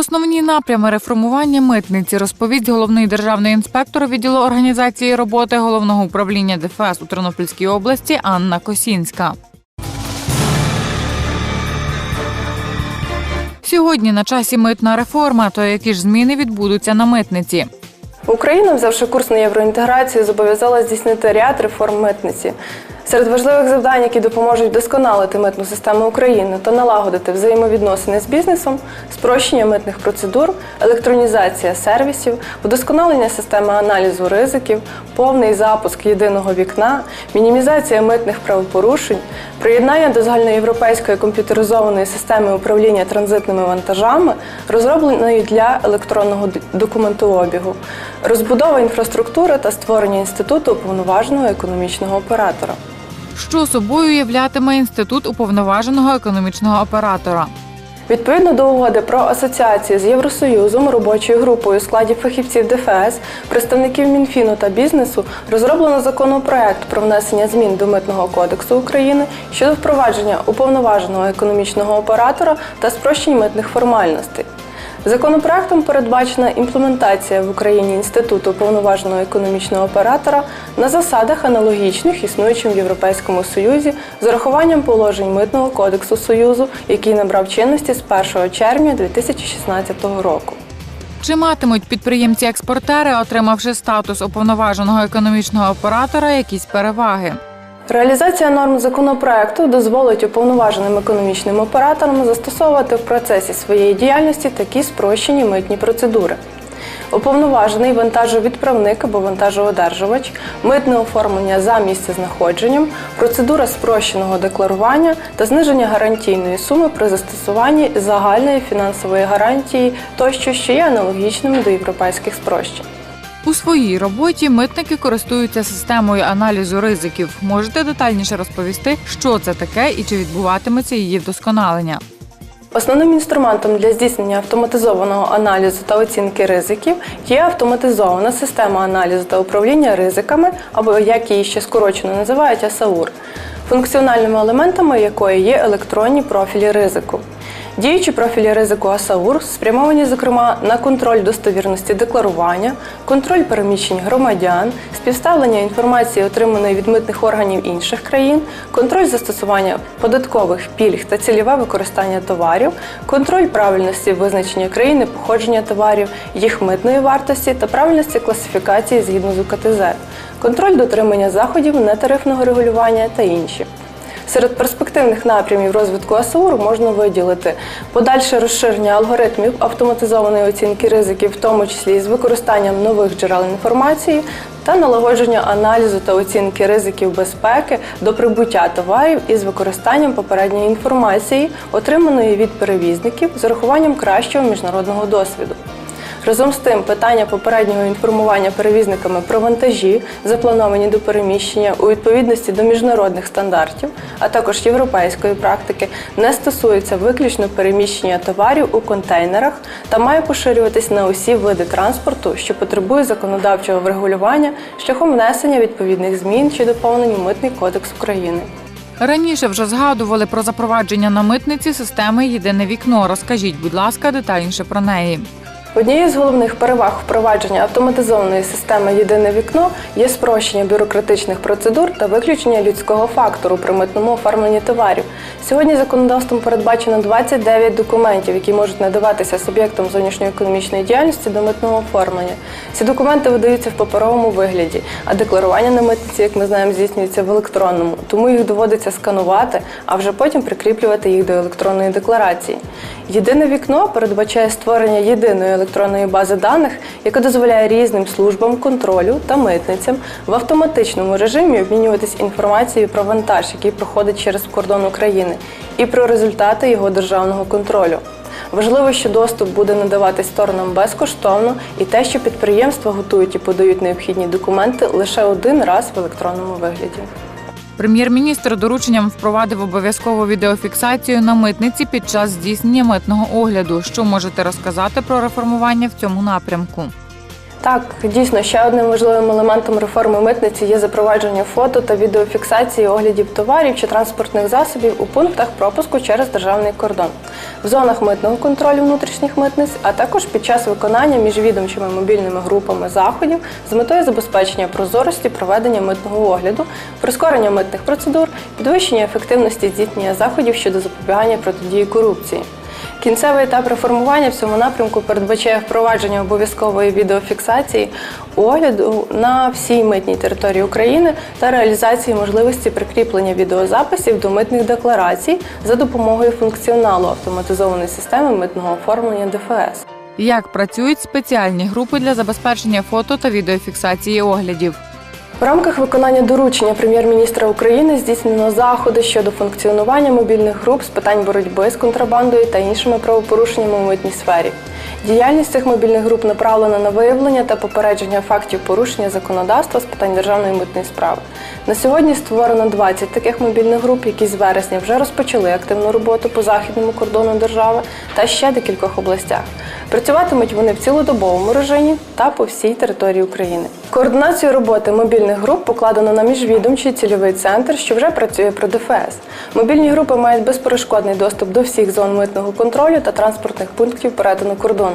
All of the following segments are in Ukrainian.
основні напрями реформування митниці розповість головний державний інспектор відділу організації роботи головного управління ДФС у Тернопільській області Анна Косінська. Сьогодні на часі митна реформа. То які ж зміни відбудуться на митниці? Україна, взявши курс на євроінтеграцію, зобов'язала здійснити ряд реформ митниці. Серед важливих завдань, які допоможуть вдосконалити митну систему України та налагодити взаємовідносини з бізнесом, спрощення митних процедур, електронізація сервісів, вдосконалення системи аналізу ризиків, повний запуск єдиного вікна, мінімізація митних правопорушень, приєднання до загальноєвропейської комп'ютеризованої системи управління транзитними вантажами, розробленої для електронного документообігу, розбудова інфраструктури та створення інституту уповноваженого економічного оператора. Що собою являтиме інститут уповноваженого економічного оператора? Відповідно до угоди про асоціацію з Євросоюзом, робочою групою у складі фахівців ДФС, представників Мінфіну та бізнесу розроблено законопроект про внесення змін до Митного кодексу України щодо впровадження уповноваженого економічного оператора та спрощень митних формальностей. Законопроектом передбачена імплементація в Україні інституту уповноваженого економічного оператора на засадах аналогічних існуючим в Європейському Союзі з урахуванням положень Митного кодексу Союзу, який набрав чинності з 1 червня 2016 року. Чи матимуть підприємці-експортери, отримавши статус уповноваженого економічного оператора, якісь переваги? Реалізація норм законопроекту дозволить уповноваженим економічним операторам застосовувати в процесі своєї діяльності такі спрощені митні процедури. Уповноважений вантажовідправник або вантажоодержувач, митне оформлення за місцезнаходженням, процедура спрощеного декларування та зниження гарантійної суми при застосуванні загальної фінансової гарантії тощо, що є аналогічним до європейських спрощень. У своїй роботі митники користуються системою аналізу ризиків. Можете детальніше розповісти, що це таке і чи відбуватиметься її вдосконалення? Основним інструментом для здійснення автоматизованого аналізу та оцінки ризиків є автоматизована система аналізу та управління ризиками, або як її ще скорочено називають АСАУР, функціональними елементами якої є електронні профілі ризику. Діючі профілі ризику АСАУР спрямовані, зокрема, на контроль достовірності декларування, контроль переміщень громадян, співставлення інформації, отриманої від митних органів інших країн, контроль застосування податкових пільг та цільове використання товарів, контроль правильності визначення країни походження товарів, їх митної вартості та правильності класифікації згідно з УКТЗ, контроль дотримання заходів нетарифного регулювання та інші. Серед перспективних напрямів розвитку АСУР можна виділити подальше розширення алгоритмів автоматизованої оцінки ризиків, в тому числі з використанням нових джерел інформації, та налагодження аналізу та оцінки ризиків безпеки до прибуття товарів із використанням попередньої інформації, отриманої від перевізників з урахуванням кращого міжнародного досвіду. Разом з тим, питання попереднього інформування перевізниками про вантажі, заплановані до переміщення у відповідності до міжнародних стандартів, а також європейської практики, не стосується виключно переміщення товарів у контейнерах та має поширюватись на усі види транспорту, що потребує законодавчого врегулювання шляхом внесення відповідних змін чи доповнень у Митний кодекс України. Раніше вже згадували про запровадження на митниці системи Єдине вікно. Розкажіть, будь ласка, детальніше про неї. Однією з головних переваг впровадження автоматизованої системи Єдине вікно є спрощення бюрократичних процедур та виключення людського фактору при митному оформленні товарів. Сьогодні законодавством передбачено 29 документів, які можуть надаватися суб'єктам зовнішньоекономічної діяльності до митного оформлення. Ці документи видаються в паперовому вигляді, а декларування на митниці, як ми знаємо, здійснюється в електронному, тому їх доводиться сканувати, а вже потім прикріплювати їх до електронної декларації. Єдине вікно передбачає створення єдиної електронної бази даних, яка дозволяє різним службам контролю та митницям в автоматичному режимі обмінюватись інформацією про вантаж, який проходить через кордон України, і про результати його державного контролю. Важливо, що доступ буде надаватись сторонам безкоштовно, і те, що підприємства готують і подають необхідні документи лише один раз в електронному вигляді. Прем'єр-міністр дорученням впровадив обов'язкову відеофіксацію на митниці під час здійснення митного огляду. Що можете розказати про реформування в цьому напрямку? Так, дійсно, ще одним важливим елементом реформи митниці є запровадження фото та відеофіксації оглядів товарів чи транспортних засобів у пунктах пропуску через державний кордон, в зонах митного контролю внутрішніх митниць, а також під час виконання міжвідомчими мобільними групами заходів з метою забезпечення прозорості проведення митного огляду, прискорення митних процедур, підвищення ефективності здійснення заходів щодо запобігання протидії корупції. Кінцевий етап реформування в цьому напрямку передбачає впровадження обов'язкової відеофіксації огляду на всій митній території України та реалізації можливості прикріплення відеозаписів до митних декларацій за допомогою функціоналу автоматизованої системи митного оформлення ДФС. Як працюють спеціальні групи для забезпечення фото та відеофіксації оглядів? В рамках виконання доручення прем'єр-міністра України здійснено заходи щодо функціонування мобільних груп з питань боротьби з контрабандою та іншими правопорушеннями у митній сфері. Діяльність цих мобільних груп направлена на виявлення та попередження фактів порушення законодавства з питань державної митної справи. На сьогодні створено 20 таких мобільних груп, які з вересня вже розпочали активну роботу по західному кордону держави та ще декількох областях. Працюватимуть вони в цілодобовому режимі та по всій території України. Координацію роботи мобільних груп покладено на міжвідомчий цільовий центр, що вже працює про ДФС. Мобільні групи мають безперешкодний доступ до всіх зон митного контролю та транспортних пунктів перетину кордону.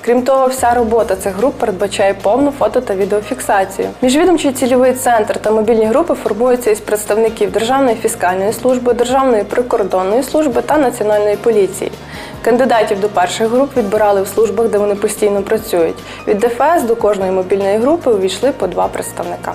Крім того, вся робота цих груп передбачає повну фото та відеофіксацію. Міжвідомчий цільовий центр та мобільні групи формуються із представників Державної фіскальної служби, Державної прикордонної служби та Національної поліції. Кандидатів до перших груп відбирали в службах, де вони постійно працюють. Від ДФС до кожної мобільної групи увійшли по два представника.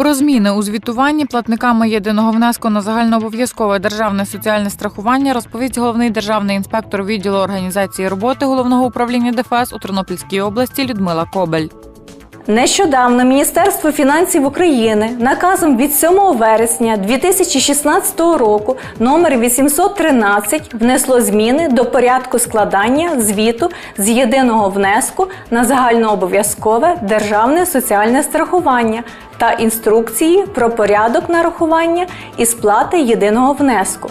Про зміни у звітуванні платниками єдиного внеску на загальнообов'язкове державне соціальне страхування розповість головний державний інспектор відділу організації роботи головного управління ДФС у Тернопільській області Людмила Кобель. Нещодавно Міністерство фінансів України наказом від 7 вересня 2016 року номер 813 внесло зміни до порядку складання звіту з єдиного внеску на загальнообов'язкове державне соціальне страхування та інструкції про порядок нарахування і сплати єдиного внеску.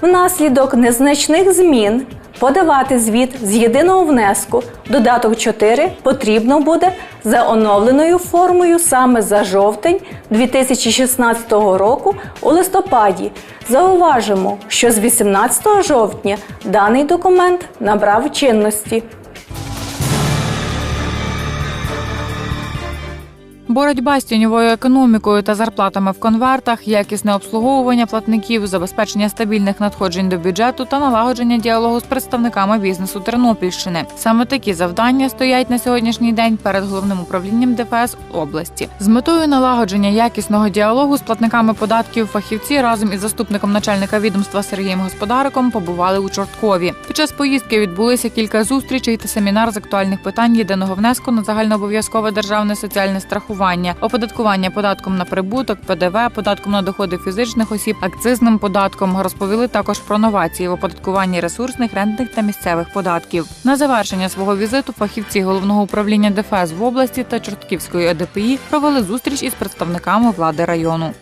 Внаслідок незначних змін подавати звіт з єдиного внеску додаток 4 потрібно буде за оновленою формою саме за жовтень 2016 року у листопаді. Зауважимо, що з 18 жовтня даний документ набрав чинності. Боротьба з тіньовою економікою та зарплатами в конвертах, якісне обслуговування платників, забезпечення стабільних надходжень до бюджету та налагодження діалогу з представниками бізнесу Тернопільщини. Саме такі завдання стоять на сьогоднішній день перед головним управлінням ДФС області. З метою налагодження якісного діалогу з платниками податків фахівці разом із заступником начальника відомства Сергієм Господариком побували у Чорткові. Під час поїздки відбулися кілька зустрічей та семінар з актуальних питань єдиного внеску на загальнообов'язкове державне соціальне страхування, оподаткування податком на прибуток, ПДВ, податком на доходи фізичних осіб, акцизним податком. Розповіли також про новації в оподаткуванні ресурсних, рентних та місцевих податків. На завершення свого візиту фахівці головного управління ДФС в області та Чортківської ОДПІ провели зустріч із представниками влади району.